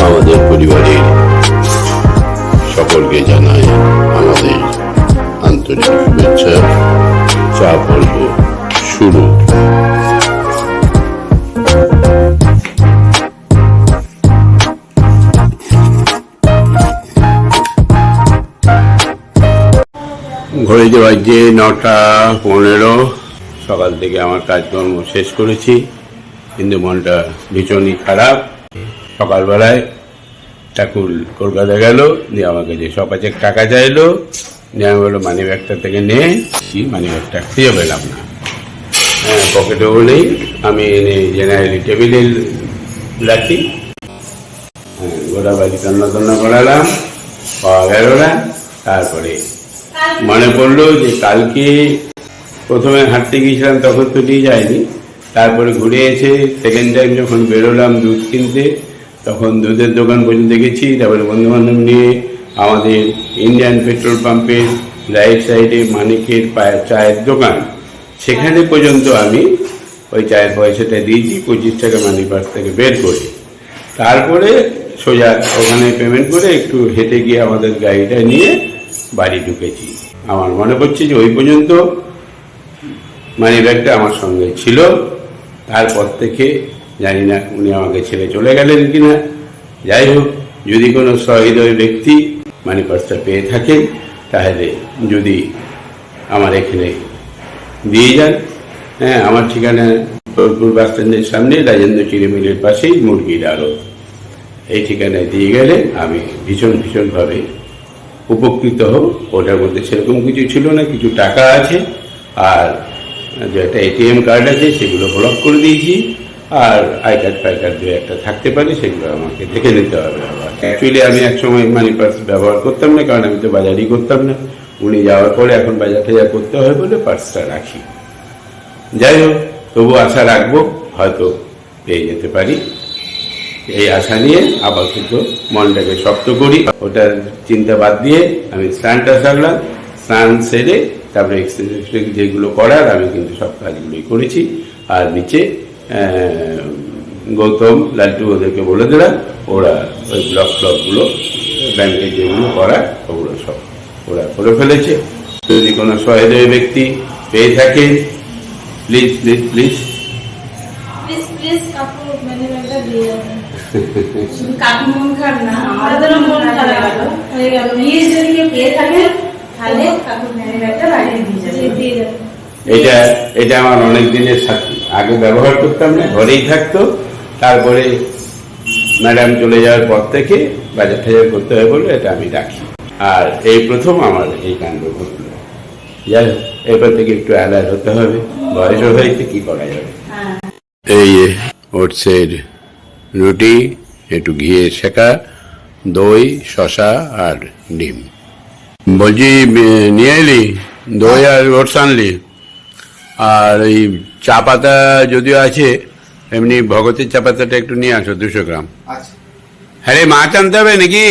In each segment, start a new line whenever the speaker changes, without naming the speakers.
আমাদের পরিবারের সকলকে জানাই আমাদের আন্তরিক শুভেচ্ছা চা পর্ব ঘড়িতে বাজছে নটা পনেরো। সকাল থেকে আমার কাজকর্ম শেষ করেছি, কিন্তু মনটা ভীষণই খারাপ। সকালবেলায় ঠাকুর কলকাতা গেল দিয়ে আমার কাছে ছ পাঁচেক টাকা চাইলো দিয়ে আমি বলল মানি ব্যাগটা থেকে নে। কি? মানি ব্যাগটা খুঁজে পেলাম না। হ্যাঁ পকেটেও নেই। আমি এনে জেনারেলি টেবিলে রাখি। হ্যাঁ গোটা বাড়ি তন্ন তন্ন করালাম, পাওয়া গেল না। তারপরে মনে পড়ল যে কালকে প্রথমে হাঁটতে গিয়েছিলাম, তখন তো নিয়ে যায়নি। তারপরে ঘুরে এসে সেকেন্ড টাইম যখন বেরোলাম দুধ কিনতে, তখন দুধের দোকান পর্যন্ত গেছি তারপরে বন্ধু বান্ধব নিয়ে আমাদের ইন্ডিয়ান পেট্রোল পাম্পের রাইট সাইডে মানিকের চায়ের দোকান। সেখানে পর্যন্ত আমি ওই চায়ের পয়সাটা দিয়েছি, পঁচিশ টাকা মানি পার্স থেকে বের করে। তারপরে সোজা ওখানে পেমেন্ট করে একটু হেঁটে গিয়ে আমাদের গাড়িটা নিয়ে বাড়ি ঢুকেছি। আমার মনে পড়ছে যে ওই পর্যন্ত মানি ব্যাগটা আমার সঙ্গে ছিল। তারপর থেকে জানি না উনি আমাকে ছেড়ে চলে গেলেন কিনা। যাই হোক, যদি কোনো সহৃদয় ব্যক্তি মানি পার্সটা পেয়ে থাকেন তাহলে যদি আমার এখানে দিয়ে যান। হ্যাঁ আমার ঠিকানা বোলপুর বাস স্ট্যান্ডের সামনে, রাজেন্দ্র চিড়ে মিলের পাশেই মুরগির আলো এই ঠিকানায় দিয়ে গেলে আমি ভীষণ ভীষণভাবে উপকৃত হব ওটার মধ্যে সেরকম কিছু ছিল না, কিছু টাকা আছে, আর যে একটা এটিএম কার্ড আছে, সেগুলো ব্লক করে দিয়েছি, আর আই কার্ড পাই কার্ড দু একটা থাকতে পারে, সেগুলো আমাকে দেখে নিতে হবে আবার। অ্যাকচুয়ালি আমি একসময় মানি পার্স ব্যবহার করতাম না, কারণ আমি তো বাজারই করতাম না। উনি যাওয়ার পরে এখন বাজার টাজার করতে হয় বলে পার্সটা রাখি। যাই হোক, তবু আশা রাখব, হয়তো পেয়ে যেতে পারি। এই আশা নিয়ে আপাতত মনটাকে শক্ত করি। ওটার চিন্তা বাদ দিয়ে আমি স্নানটা সারলাম। স্নান সেরে তারপরে এক্সারসাইজ যেগুলো করার আমি কিন্তু সব কাজগুলোই করেছি। আর নিচে গৌতম লাড্ডু ওদেরকে বলে দিলাম, ওরা ওই ব্লক ফ্লকগুলো ব্যাংকে যেগুলো করার, ওগুলো সব ওরা করে ফেলেছে। যদি কোনো সহৃদয় ব্যক্তি পেয়ে থাকে please please please
please please মানে ব্যাগটা দিয়ে
কাকু মন খারাপ না
মন খারাপ হয়ে গেল।
প্লিজ যদি পেয়ে থাকেন তাহলে কাকুর বাইরে দিয়ে যাবে।
দিয়ে- যাবেন
এটা এটা আমার অনেক দিনের সাথী। আগে ব্যবহার করতাম না ঘরেই থাকতো। তারপরে ম্যাডাম চলে যাওয়ার পর থেকে বাজার টাজার করতে হয় বলে এটা আমি রাখি। আর এই প্রথম আমার এই কাণ্ড ঘটলো। যাই হোক, এরপর থেকে একটু অ্যালার্ট হতে হবে। বয়সও হয়েছে কি করা যাবে?
হ্যাঁ।
এই ওটসের রুটি একটু ঘিয়ে শেখা দই শশা আর ডিম। বলছি নিয়ে এলি? দই আর ওটস আনলি। আর এই চা পাতা যদিও আছে এমনি ভগতের চা পাতাটা একটু নিয়ে আসো দুশো গ্রাম।
আচ্ছা।
হ্যাঁ রে, মাছ আনতে হবে নাকি?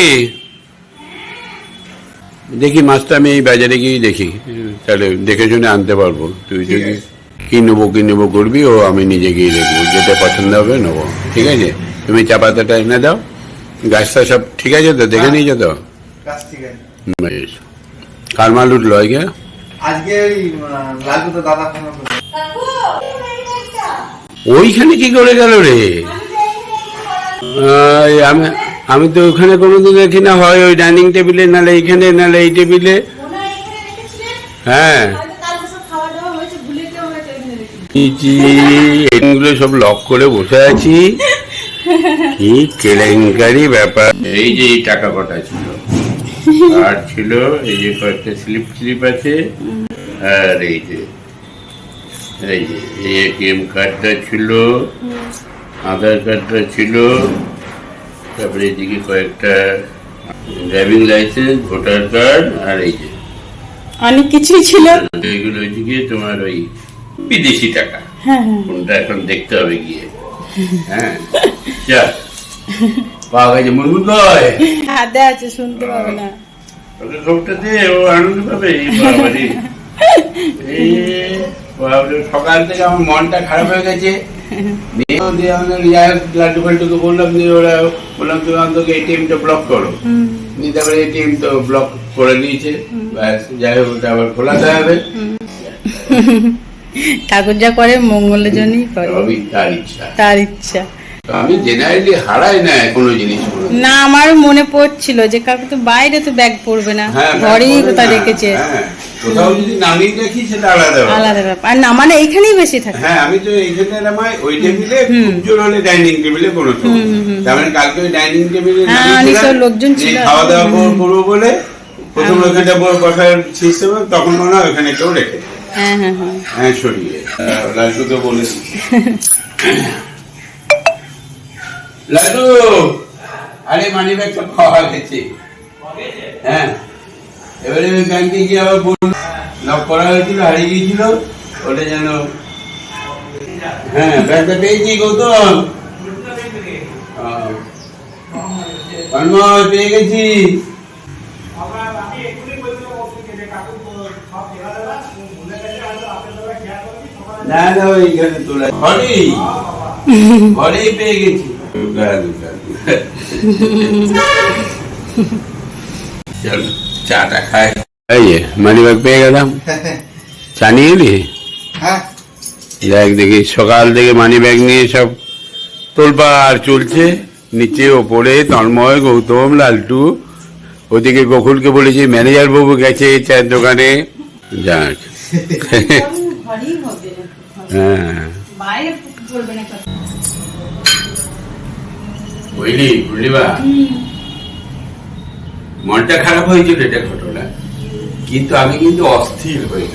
দেখি মাছটা আমি এই বাজারে গিয়ে দেখি। তাহলে দেখে শুনে আনতে পারব। তুই যদি। কি নেব কি নেব করবি ও আমি নিজে গিয়ে দেখব। যেটা পছন্দ হবে নেব। ঠিক আছে? তুমি চা পাতাটা এনে দাও। গাছটা সব ঠিক আছে তো? দেখে
হ্যাঁ।
নিয়েছো তো? কার মাল উঠল আজকে?
দাদা
ওইখানে কি করে গেল রে? আমি আমি তো ওখানে কোনোদিন দেখি না। হয় ওই ডাইনিং টেবিলে নালে এইখানে নালে এই টেবিলে। হ্যাঁ
হয়তো কালকে সব খাওয়া দাওয়া হয়েছে ভুলে যেও হয়তো এখানে রেখেছি
কি জি, এগুলো সব লক করে বসে আছি। কি কেলেঙ্কারি ব্যাপার। এই যে এই টাকা কটা ছিল? আর ছিল এই যে কয়েকটা স্লিপ স্লিপ আছে। আর এই যে এই যে এই এটিএম কার্ডটা ছিল আধার কার্ডটা ছিল তারপরে এদিকে কয়েকটা ড্রাইভিং লাইসেন্স ভোটার কার্ড আর এই যে।
অনেক কিছুই ছিল।
এগুলো ওইদিকে তোমার ওই বিদেশি টাকা।
হ্যাঁ হ্যাঁ।
কোনটা এখন দেখতে হবে গিয়ে। হ্যাঁ। যা। পাওয়া গেছে কয়
হাতে আছে শুনতে পাবে না।
ওকে খবরটা দে ও আনন্দ পাবে বাবারে। সকাল থেকে আমার মনটা খারাপ হয়ে গেছে। লাড্ডু বললাম যে ওরা বললাম তুমি এটিএমটা ব্লক করো। তারপরে এটিএম তো ব্লক করে দিয়েছে। ব্যাস যাই হোক আবার খোলাতে হবে
ঠাকুর যা করে মঙ্গলের জন্যই করে।
তার ইচ্ছা।
তার ইচ্ছা।
আমি জেনারেলি হারাই না কোনো জিনিস
না আমারও মনে পড়ছিল যে কাকু তো বাইরে তো ব্যাগ পড়বে না।
হ্যাঁ,
ঘরেই কোথায় রেখেছে?
হ্যাঁ, কোথাও যদি নামিয়ে দেখি সেটা আলাদা
আলাদা ব্যাপার। আর না মানে এইখানেই বেশি থাকে।
হ্যাঁ আমি তো এইখানে নামাই ওই টেবিলে জোর হলে ডাইনিং টেবিলে কোনো তার মানে কালকে ওই ডাইনিং টেবিলে
হ্যাঁ, নিশ্চয় লোকজন ছিল।
খাওয়া দাওয়া করব বলে প্রথম। ওখানটা বসার সিস্টেম তখন মনে হয় ওখানে কেউ রেখে দেয়।
হ্যাঁ হ্যাঁ হ্যাঁ।
হ্যাঁ সরিয়ে। লালটুকে আরে মানি ব্যাগ সব খাওয়া গেছে হ্যাঁ। এবারে ব্যাংকে গিয়ে আবার বল লক করা হয়েছিল, হারিয়ে গিয়েছিল। ওটা যেন হ্যাঁ ব্যাগটা পেয়েছি, গৌতম। পেয়ে গেছি। না না ওইখানে তোলা। ঘরেই ঘরেই পেয়ে গেছি। চলো চাটা খাই। এই যে মানি ব্যাগ পেয়ে গেলাম। চা নিয়ে এলি?
হ্যাঁ।
দেখ দেখি সকাল থেকে মানি ব্যাগ নিয়ে সব তোলপাড় চলছে। নিচে ওপরে তন্ময় গৌতম লালটু। ওদিকে গোকুলকে বলেছি ম্যানেজার বাবু গেছে চায়ের দোকানে। যাক।
হবে।
হ্যাঁ। বুঝলি বুঝলি বা মনটা খারাপ হয়েছিল এটা ঘটনা। কিন্তু আমি কিন্তু অস্থির হয়ে।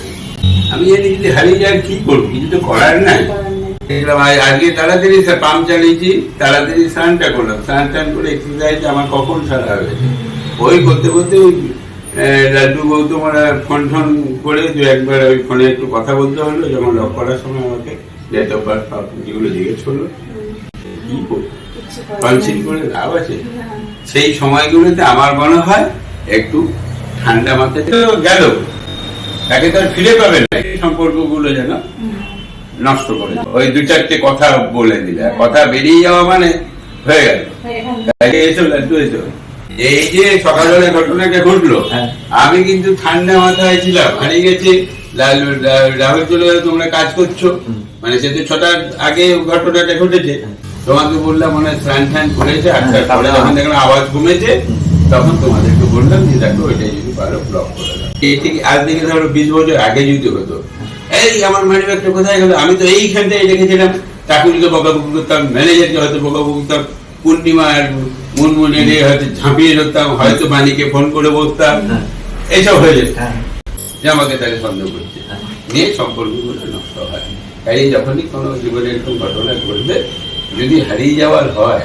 আমি জানি যদি হারিয়ে যায় কি করব? কিছু তো করার নাই। দেখলাম, আজ- আজকে তাড়াতাড়ি পাম্প চালিয়েছি, তাড়াতাড়ি স্নানটা করলাম। স্নান টান করে এক্সারসাইজ আমার কখন সারা হয়ে গেছে ওই করতে করতে ওই লাড্ডু গৌতম ওরা ফোন টোন করে দু একবার ওই ফোনে একটু কথা বলতে হলো যখন লক করার সময় আমাকে ডেট অফ বার্থ যেগুলো জিজ্ঞেস করল। কি কনসিল করে লাভ আছে? সেই সময়গুলোতে আমার মনে হয় একটু ঠান্ডা মাথায় তো গেল। তাকে তো আর ফিরে পাবে না। এই সম্পর্কগুলো যেন নষ্ট করে ওই দু চারটে কথা বলে দিলে। কথা বেরিয়ে যাওয়া মানে হয়ে গেল। তাই এসো লাড্ডু এসো। এই যে সকালবেলা ঘটনাটা ঘটলো আমি কিন্তু ঠান্ডা মাথায় ছিলাম হারিয়ে গেছে। রাহুল চলে গেলো তোমরা কাজ করছ। মানে সে তো ছটার আগে ঘটনাটা ঘটেছে। তোমাকে বললাম মনে হয় স্নান টান করেছে আটটার পরে যখন দেখলাম আওয়াজ কমেছে তখন তোমাদেরকে বললাম যে দেখো যদি পারো ব্লক করে দাও। এই ঠিক আজ থেকে ধরো বিশ বছর আগে যদি হতো। এই আমার মানি ব্যাগটা কোথায় গেল? আমি তো এইখানটায় রেখেছিলাম চাকুরিকে বকাবকি করতাম ম্যানেজারকে হয়তো বকাবকি করতাম পূর্ণিমা আর মুনমুনের হয়তো ঝাঁপিয়ে ধরতাম হয়তো মানিকে ফোন করে বসতাম এইসব হয়ে যেত। যে আমাকে তাকে সন্দেহ করছে। নিয়ে সম্পর্কগুলো নষ্ট হয়। তাই যখনই কোনো জীবনে এরকম ঘটনা ঘটবে যদি হারিয়ে যাওয়ার হয়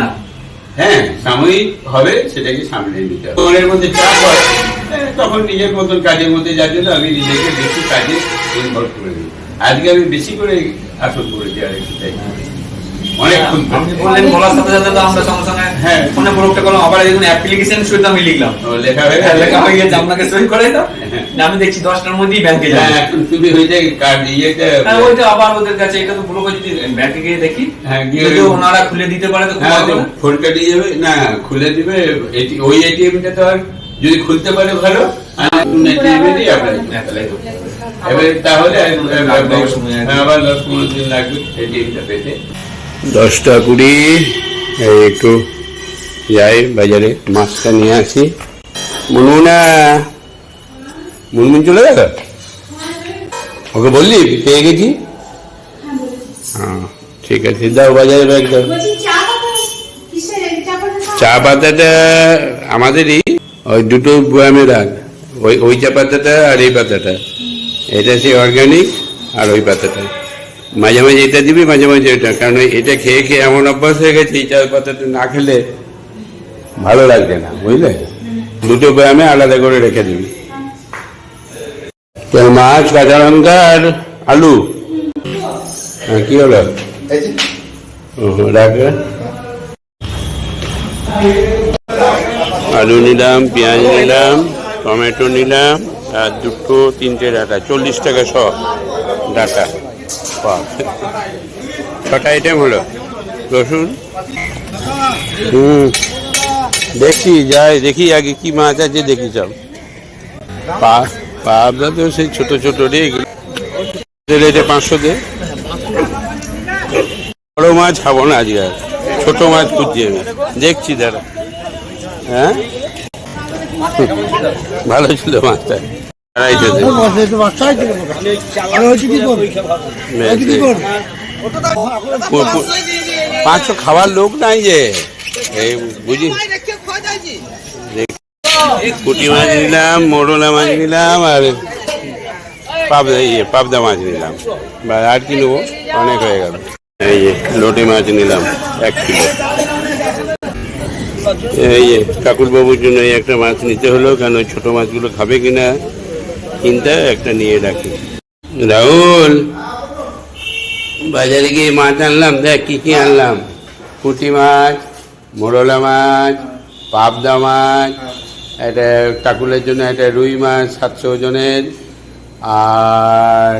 না।
হ্যাঁ সাময়িক হবে সেটাকে সামলে নিতে হবে। মনের মধ্যে চাপ হয় হ্যাঁ, তখন নিজের মতন কাজের মধ্যে যার জন্য আমি নিজেকে বেশি কাজে ইনভলভ করে দিই। আজকে আমি বেশি করে আসন করেছি আর একটু তাই অনেকক্ষণ
আপনি বললেন বলার সাথে সাথে তো আমরা সঙ্গে সঙ্গে
হ্যাঁ।
ফোনে প্রয়োগটা করলাম আবার দেখুন অ্যাপ্লিকেশন শুরুতে আমি লিখলাম।
লেখা হয়ে
হ্যাঁ, লেখা গেছে আপনাকে সই করে দাও। আমি দেখছি দশটার মধ্যেই ব্যাংকে
তুমি কার্ড
হ্যাঁ, ওইটা আবার ওদের কাছে এটা তো ব্লক যদি ব্যাংকে গিয়ে দেখি
হ্যাঁ,
যদি ওনারা খুলে দিতে পারে তো খুব ভালো না?
ফোনটা দিয়ে যাবে না খুলে দিবে ওই এটিএমটা তো আর যদি খুলতে পারে ভালো
তাহলে।
এবারে আবার দশ পনেরো দিন লাগবে এটিএমটা পেতে। দশটা কুড়ি। এই একটু যাই বাজারে মাছটা নিয়ে আসি। মুনমুনা মুনমুন চলে গেল? ওকে বললি পেয়ে গেছি? হ্যাঁ ঠিক আছে দাও বাজারে ব্যাগ দাও।
চা
পাতাটা আমাদেরই ওই দুটো বয়ামে রাখ ওই ওই চা পাতাটা আর এই পাতাটা। এটা সে অর্গানিক আর ওই পাতাটা। মাঝে মাঝে এটা দিবি, মাঝে মাঝে এটা কারণ এটা খেয়ে খেয়ে এমন অভ্যাস হয়ে গেছে, এই চা পাতাটা না খেলে ভালো লাগবে না, বুঝলে? দুটো বয়ামে আলাদা করে রেখে দিবি। মাছ, কাঁচা লঙ্কা আর আলু। হ্যাঁ কি হলো? আলু নিলাম, পেঁয়াজ নিলাম, টমেটো নিলাম, আর দুটো, তিনটে ডাটা, চল্লিশ টাকা শ ডাটা। ছটা আইটেম হলো। রসুন। হুম। দেখি, যাই, দেখি আগে কি মাছ আছে, দেখি সব পা পাবদা তো সেই ছোট ছোট রে, এগুলো। পাঁচশো দে। বড় মাছ খাব না আজকে আর। ছোট মাছ খুঁজছি আমি। দেখছি, দাঁড়া। হ্যাঁ? ভালো ছিল মাছটা। পাঁচশো খাওয়ার লোক নাই যে। এই বুঝি পুঁটি মাছ নিলাম মোরলা মাছ নিলাম আর পাবদা ইয়ে পাবদা মাছ নিলাম। বা আর কি নেব? অনেক হয়ে গেল। এই যে লোটে মাছ নিলাম এক কিলো। এই যে ঠাকুর বাবুর জন্য এই একটা মাছ নিতে হলো কেন ছোট মাছগুলো খাবে কিনা? চিন্তা একটা নিয়ে রাখি। রাহুল বাজারে গিয়ে মাছ আনলাম দেখ কি কি আনলাম। পুঁটি মাছ মোরলা মাছ পাবদা মাছ একটা কাকুলের জন্য একটা রুই মাছ সাতশো ওজনের আর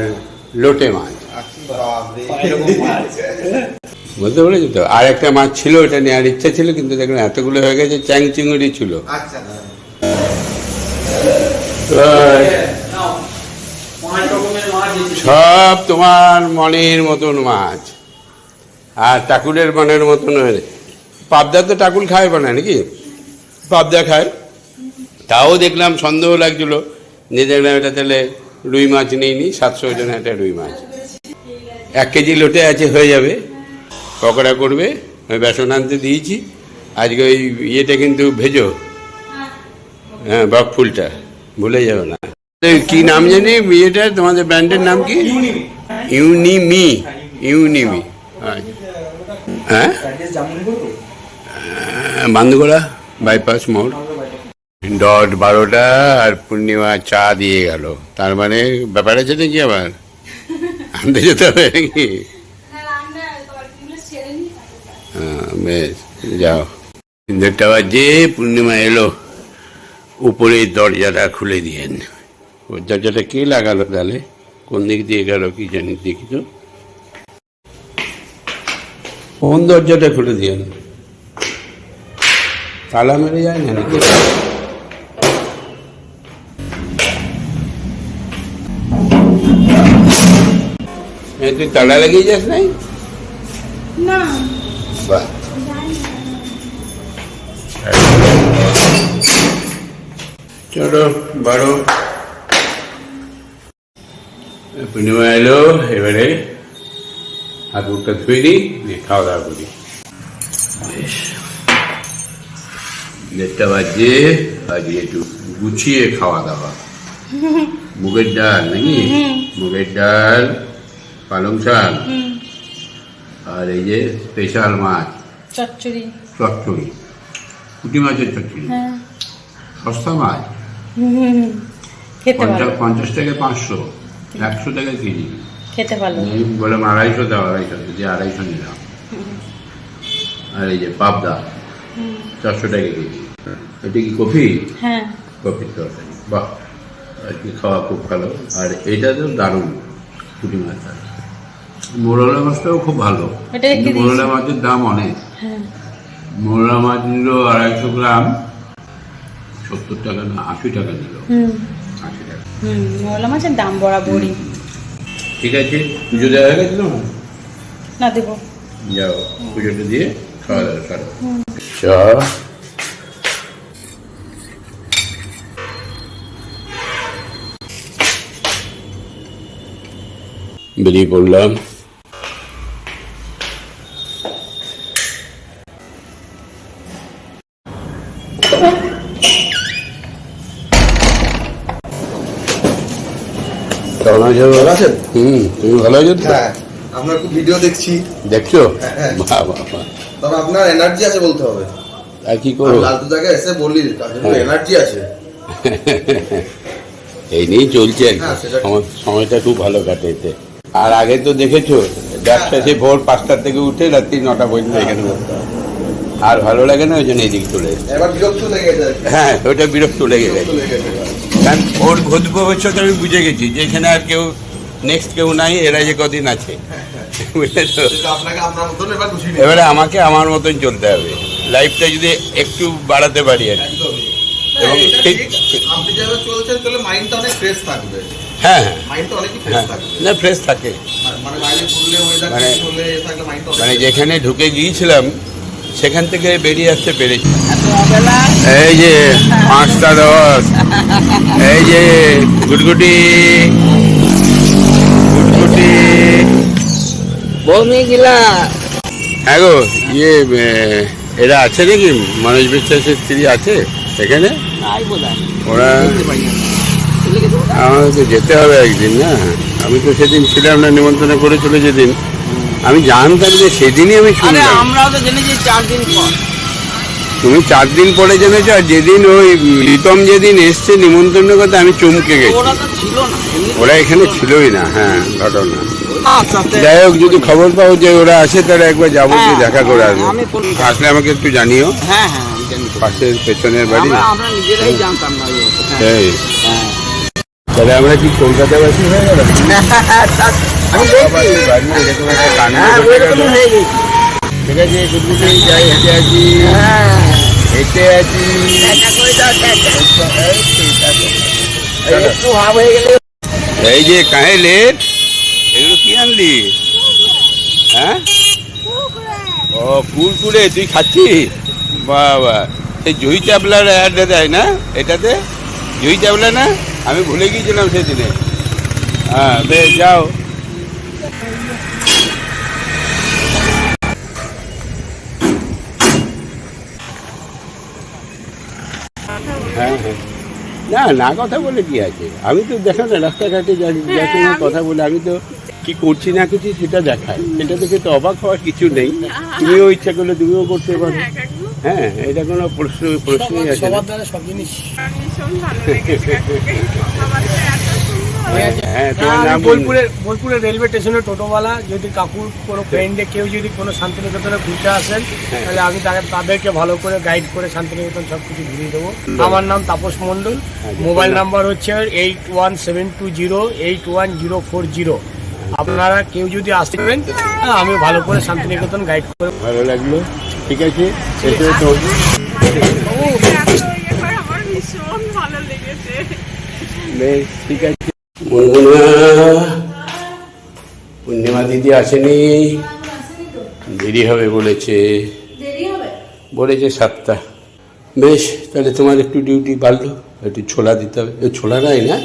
লোটে মাছ। বুঝতে পেরেছি তো? আর একটা মাছ ছিল ওটা নেওয়ার ইচ্ছা ছিল কিন্তু দেখলাম এতগুলো হয়ে গেছে চ্যাং চিংড়ি ছিল।
আচ্ছা
পাঁচ রকমের মাছ এসেছে।
সব তোমার মনের মতন মাছ। আর টাকুরের মনের মতন হয়ে পাবদা তো টাকুল খায় না নাকি? পাবদা খায়? তাও দেখলাম সন্দেহ লাগছিল। যে দেখলাম এটা তাহলে রুই মাছ নিয়ে নি সাতশো ওজন একটা রুই মাছ। এক কেজি লোটে আছে, হয়ে যাবে। পকোড়া করবে, ওই বেসন আনতে দিয়েছি। আজকে ওই ইয়েটা কিন্তু ভেজো। হ্যাঁ বক ফুলটা। ভুলে যাবে না। কি নাম জানি? ইয়েটা তোমাদের ব্র্যান্ডের নাম কি? ইউনিমি। ইউনিমি। আচ্ছা। হ্যাঁ? আহ, বাইপাস মোড়। ডট বারোটা আর পূর্ণিমা চা দিয়ে গেল। তার মানে ব্যাপার আছে নাকি আবার? আনতে যেতে হবে নাকি? হ্যাঁ, বেশ যাও। দেড়টা বাজে পূর্ণিমা এলো। উপরে দরজাটা খুলে ওই দরজাটা কে লাগালো তাহলে কোন দিক দিয়ে গেল কি জানি দেখি তো কোন দরজাটা খুলে দিয়েন তালা মেরে যায় না নাকি তুই তালা লাগিয়ে যাস নাই
না
বাহ চলো বারো পূর্ণিমা এলো এবারে হাত মুখটা ধুয়ে দিই দিয়ে খাওয়া দাওয়া করি। বেশ। দেড়টা বাজে আজকে একটু গুছিয়ে খাওয়া দাওয়া মুগের ডাল নাকি? মুগের ডাল পালং শাক। আর এই যে স্পেশাল মাছ।
চচ্চড়ি।
চচ্চড়ি। পুঁটি মাছের চচ্চড়ি।
হ্যাঁ।
সস্তা মাছ। পঞ্চাশ টাকা পাঁচশো। একশো টাকা কেজি।
খেতে ভালো।
বললাম আড়াইশো দাও আড়াইশো যে আড়াইশো নিলাম আর এই যে পাবদা চারশো টাকা কেজি। এটা কি কফি?
হ্যাঁ।
কফির তরকারি। বাহ আর কি খাওয়া খুব ভালো। আর এটা তো দারুণ পুঁটি মাছ মোরলা মাছটাও খুব ভালো। মোরলা মাছের দাম অনেক।
হ্যাঁ।
মোরলা মাছ নিল আড়াইশো গ্রাম সত্তর টাকা না আশি টাকা নিল।
হুম মোলা মাছের দাম বরাবরই।
ঠিক আছে পুজো দেওয়া হয়ে গেছিল
না দেবো।
যাও পুজোটা দিয়ে খাওয়া দাওয়া করো চা। বেরিয়ে পড়লাম।
ভালো আছেন?
হুম তুমি ভালো আছো
হ্যাঁ আপনার খুব ভিডিও দেখছি।
দেখছ?
হ্যাঁ।
বাহ বাহ বাহ।
তবে আপনার এনার্জি আছে বলতে হবে।
আর কি করব?
লালটু এসে বললি
হ্যাঁ।
এনার্জি আছে।
এই নিয়েই চলছে আর কি।
হ্যাঁ, সেটা-
সময়- সময়টা খুব ভালো কাটে এতে আর আগে তো দেখেছ ব্যবসা সে ভোর পাঁচটার থেকে উঠে রাত্রি নটা পর্যন্ত এখানে বসতে আর ভালো লাগে না ওই জন্য এদিকে চলে
এবার বিরক্ত লেগে যায়।
হ্যাঁ ওইটা বিরক্ত লেগে গেছে
বিরক্ত লেগে যায়।
কারণ ওর ভূত ভবিষ্যৎ আমি বুঝে গেছি যে এখানে আর কেউ নেক্সট কেউ নাই এরা যে কদিন আছে।
এবার খুশি নেই।
এবারে আমাকে আমার মতন চলতে হবে। লাইফটা যদি একটু বাড়াতে পারি আর এবং
এটা
ঠিক-
ঠিক। আপনি যেভাবে চলছেন তাহলে মাইন্ডটা অনেক ফ্রেশ থাকবে।
হ্যাঁ হ্যাঁ।
মাইন্ডটা অনেকই ফ্রেশ
হ্যাঁ। না ফ্রেশ থাকে।
মানে
মানে- মানে
অনেক
যেখানে ঢুকে গিয়েছিলাম সেখান থেকে বেরিয়ে আসতে পেরেছি। এই যে পাঁচটা দশ। এই যে গুটগুটি গুটগুটি। হ্যাঁ গো ইয়ে এরা আছে নাকি? মানুষ বিশ্বাসের স্ত্রী আছে এখানে? ওরা আমাকে যেতে হবে একদিন না? আমি তো সেদিন ছিলাম না নিমন্ত্রণ করেছিল যেদিন আমি জানতাম যে সেদিনই আমি শুনলাম।
আমরাও তো জেনেছি চার দিন পর।
তুমি চার দিন পরে জেনেছো আর যেদিন ওই প্রীতম যেদিন এসছে নিমন্ত্রণ করতে আমি চমকে গেছি।
ওরা
এখানে ছিলই না হ্যাঁ ঘটনা।
আচ্ছা,
যাই হোক যদি খবর পাও যে ওরা আসে তাহলে একবার যাব
হ্যাঁ,
দেখা করে আসব। আসলে আমাকে একটু জানিও।
হ্যাঁ হ্যাঁ।
পাশের পেছনের বাড়ি?
এই।
তাহলে আমরা কি কলকাতাবাসী হয়ে গেলাম?
আমি
এরকম একটা কান্না ঠিক আছে গুডগুডি যাই, হেঁটে আছি হেঁটে আছি। এই যে কাহে লেট এগুলো কি আনলি? হ্যাঁ? ও, কুরকুরে, তুই খাচ্ছিস? বাবা, সেই জয়ী চাপলার অ্যাড দেয় না, এটাতে? জয়ী চাপলা না? আমি ভুলে গিয়েছিলাম সেদিনে। হ্যাঁ বেশ যাও। না না কথা বলে কি আছে? আমি তো দেখা না রাস্তাঘাটে যা- যার সঙ্গে কথা বলে আমি তো কি করছি না কিছু সেটা দেখায়। সেটা দেখে তো অবাক হওয়ার কিছু নেই। তুমিও ইচ্ছা করলে তুমিও করতে পারো। হ্যাঁ এটা কোনো প্রশ্ন প্রশ্নই আছে হ্যাঁ তোমার নাম
বোলপুরের বোলপুরের রেলওয়ে স্টেশনে টোটোওয়ালা যদি কাকুর কোনো ফ্রেন্ডে কেউ যদি কোনো শান্তিনিকেতনে ঘুরতে আসেন
হ্যাঁ।
তাহলে আমি তাকে তাদেরকে ভালো করে গাইড করে শান্তিনিকেতন সব কিছু ঘুরিয়ে দেবো। আমার নাম তাপস মণ্ডল। মোবাইল নাম্বার হচ্ছে eight one seven two zero eight one zero four zero. আপনারা কেউ যদি আসবেন হ্যাঁ, আমি ভালো করে শান্তিনিকেতন গাইড করে
ভালো লাগল। ঠিক আছে? ঠিক আছে। মুনমুনা পূর্ণিমা দিদি আসেনি। দেরি হবে বলেছে। বলেছে সাতটা। বেশ তাহলে তোমার একটু ডিউটি বাড়লো একটু ছোলা দিতে হবে। ছোলা নাই না?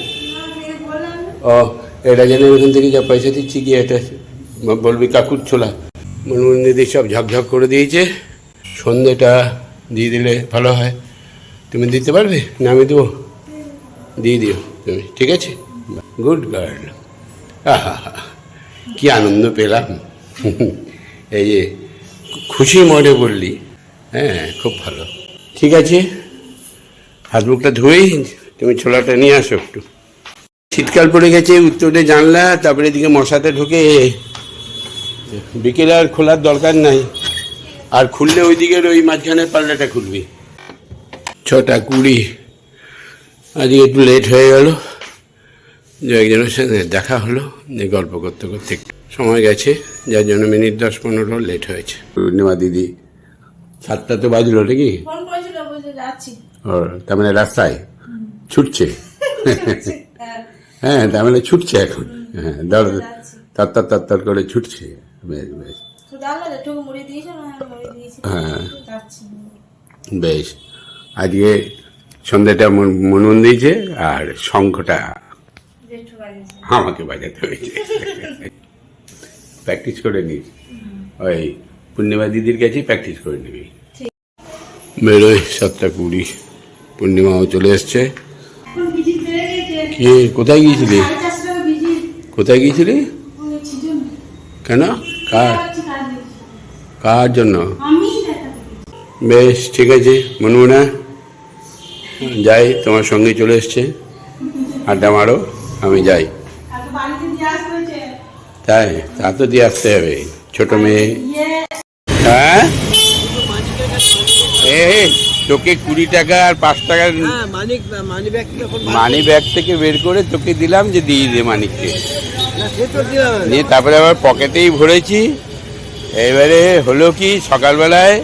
ও এটা যেন ওখান থেকে যা পয়সা দিচ্ছি গিয়ে এটা বলবি কাকুর ছোলা। মনমোহন দিদি সব ঝকঝক করে দিয়েছে। সন্ধেটা দিয়ে দিলে ভালো হয়। তুমি দিতে পারবে? না আমি দেবো। দিয়ে দিও তুমি ঠিক আছে? গুড গার্ল কি আনন্দ পেলাম। এই যে খুশি মনে বললি। হ্যাঁ খুব ভালো। ঠিক আছে। হাত মুখটা ধুয়েই তুমি ছোলাটা নিয়ে আসো একটু। শীতকাল পড়ে গেছে, উত্তরে জানলা, তারপরে এদিকে মশাতে ঢুকে বিকেলে আর খোলার দরকার নাই। আর খুললে ওই দিকের ওই মাঝখানের পাল্লাটা খুলবি। ছটা কুড়ি। আজকে একটু লেট হয়ে গেল। দু একজনের সাথে দেখা হলো যে গল্প করতে করতে সময় গেছে যার জন্য মিনিট দশ পনেরো লেট হয়েছে। পূর্ণিমা দিদি সাতটা তো বাজলো নাকি? ও তার মানে রাস্তায়? ছুটছে? হ্যাঁ তার মানে ছুটছে এখন। হ্যাঁ দর তাত্তার তাত্তার করে ছুটছে। বেশ বেশ।
হ্যাঁ।
হ্যাঁ বেশ। আজকে সন্ধ্যাটা মন- মনমন দিয়েছে আর শঙ্খটা আমাকে বাজাতে হয়েছে। প্র্যাকটিস করে নিস ওই পূর্ণিমা দিদির কাছে প্র্যাকটিস করে নিবি। বেরোয় সাতটা কুড়ি। পূর্ণিমাও চলে এসছে। কি? কোথায় গিয়েছিলি? কোথায় গিয়েছিলি? কেন? কার? কার জন্য? বেশ, ঠিক আছে মনমুনা যাই, তোমার সঙ্গে চলে এসছে। আড্ডা মারো, আমি যাই
আগে বাড়িতে দিয়ে আসতে হয়েছে
তাই তা তো দিয়ে আসতে হবে। ছোট মেয়ে। হ্যাঁ? তোকে কুড়ি টাকা আর পাঁচ টাকা
হ্যাঁ মানি ব্যাগ
থেকে বের করে। তোকে দিলাম যে দিয়ে দে মানিককে। নিয়ে তারপরে আবার পকেটেই ভরেছি। এবারে হলো কি সকালবেলায়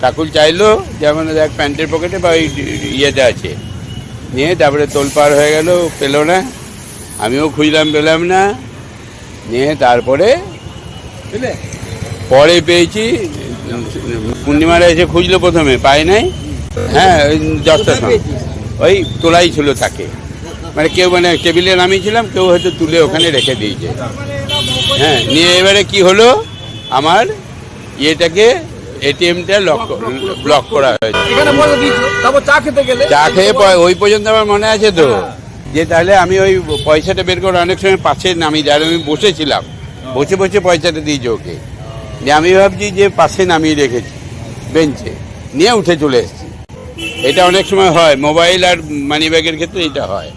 ঠাকুর চাইলো যেমন দেখ প্যান্টের পকেটে বা ওই ইয়েতে আছে। নিয়ে তারপরে তোলপাড় হয়ে গেল পেল না। আমিও খুঁজলাম পেলাম না। নিয়ে তারপরে পরে পেয়েছি পূর্ণিমারা এসে খুঁজলো প্রথমে পায় নাই। হ্যাঁ ওই দশটার সময়। ওই তোলাই ছিল তাকে। মানে কেউ মানে টেবিলে নামিয়েছিলাম কেউ হয়তো তুলে ওখানে রেখে দিয়েছে। হ্যাঁ নিয়ে এবারে কি হলো? আমার ইয়েটাকে এটিএমটা লক ব্লক করা হয়েছে।
চা খেতে গেলে?
চা খেয়ে ওই পর্যন্ত আমার মনে আছে তো। যে তাহলে আমি ওই পয়সাটা বের করে অনেক সময় পাশে নামিয়ে দিই আর আমি বসেছিলাম। বসে বসে পয়সাটা দিয়েছি ওকে। দিয়ে আমি ভাবছি যে পাশে নামিয়ে রেখেছি বেঞ্চে। নিয়ে উঠে চলে এসেছি। এটা অনেক সময় হয় মোবাইল আর মানি ব্যাগের ক্ষেত্রে এটা হয়।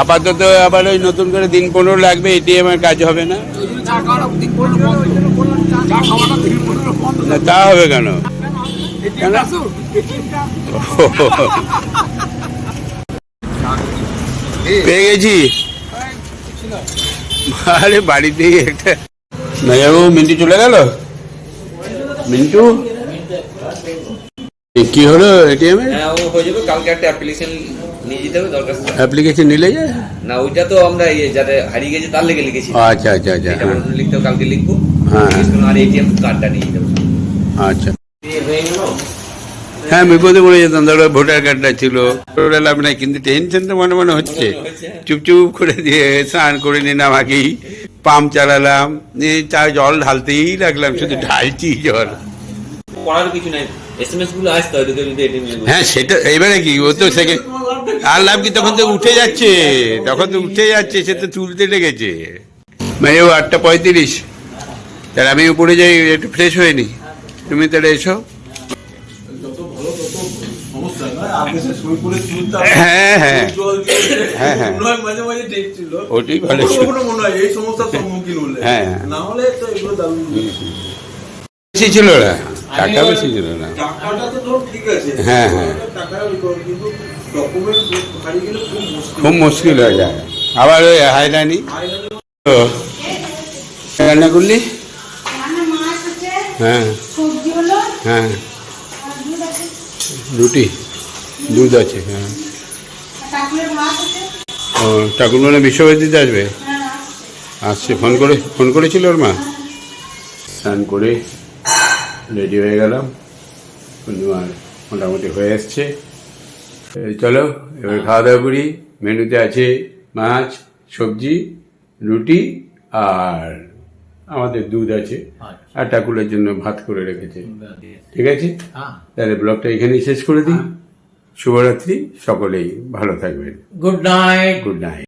আপাতত আবার ওই নতুন করে দিন পনেরো লাগবে এটিএম এর কাজ হবে না। তা হবে কেন? পেয়ে গেছি। আরে বাড়িতেই একটা না যাব মিন্টু চলে গেল? মিন্টু? এ কি হলো এটিএম এর
হ্যাঁ ও হয়ে যাবে কালকে একটা অ্যাপ্লিকেশন নিয়ে যেতে হবে দরখাস্ত।
অ্যাপ্লিকেশন নিলে যায়
না ওইটা তো আমরা ইয়ে যাতে হারিয়ে গেছে তার লেগে লিখেছি।
আচ্ছা আচ্ছা আচ্ছা
এটা
হ্যাঁ।
আমরা লিখতে হবে, কালকে লিখব।
হ্যাঁ।
আর এটিএম কার্ডটা নিয়ে যেতে হবে।
আচ্ছা।
হয়ে গেল
হ্যাঁ বিপদে পড়ে যেতাম। ধরো ভোটার কার্ডটা ছিল। ওটা লাভ নাই কিন্তু টেনশন তো মনে মনে হচ্ছে। চুপচুপ করে দিয়ে স্নান করে নিলাম আগেই। পাম্প চালালাম চা জল ঢালতেই লাগলাম শুধু ঢালছি জল।
পড়ার কিছু নাই। এসএমএসগুলো আসতে হয় তোকে যদি এটিএম
হ্যাঁ সেটা এবারে কি ও তো সেকেন্ড আর লাভ কি তখন তো উঠে যাচ্ছে। তখন তো উঠে যাচ্ছে সে তো তুলতে লেগেছে। মানে ও আটটা পঁয়ত্রিশ। তাহলে আমি উপরে যাই একটু ফ্রেশ হয়ে নি। তুমি তাহলে এসো। হ্যাঁ হ্যাঁ। হ্যাঁ। হ্যাঁ। ওটাই ভালো বেশি ছিল না টাকা বেশি ছিল না হ্যাঁ, হ্যাঁ।
খুব মুশকিল
হয়ে যায় আবার ওই হায়রানি রান্না করলি হ্যাঁ হ্যাঁ রুটি। দুধ আছে হ্যাঁ। ও ঠাকুর মানে বিশ্বভারতীতে আসবে?
হ্যাঁ
আসছে। ফোন করে ফোন করেছিল ওর মা? স্নান করে রেডি হয়ে গেলাম। পূর্ণিমার মোটামুটি হয়ে এসছে চলো এবার খাওয়া দাওয়া করি। মেনুতে আছে মাছ সবজি রুটি আর আমাদের দুধ আছে। আর ঠাকুরের জন্য ভাত করে রেখেছে। ঠিক আছে? তাহলে ব্লগটা এখানেই শেষ করে দিই। শুভরাত্রি সকলেই ভালো থাকবেন।
Good night
good night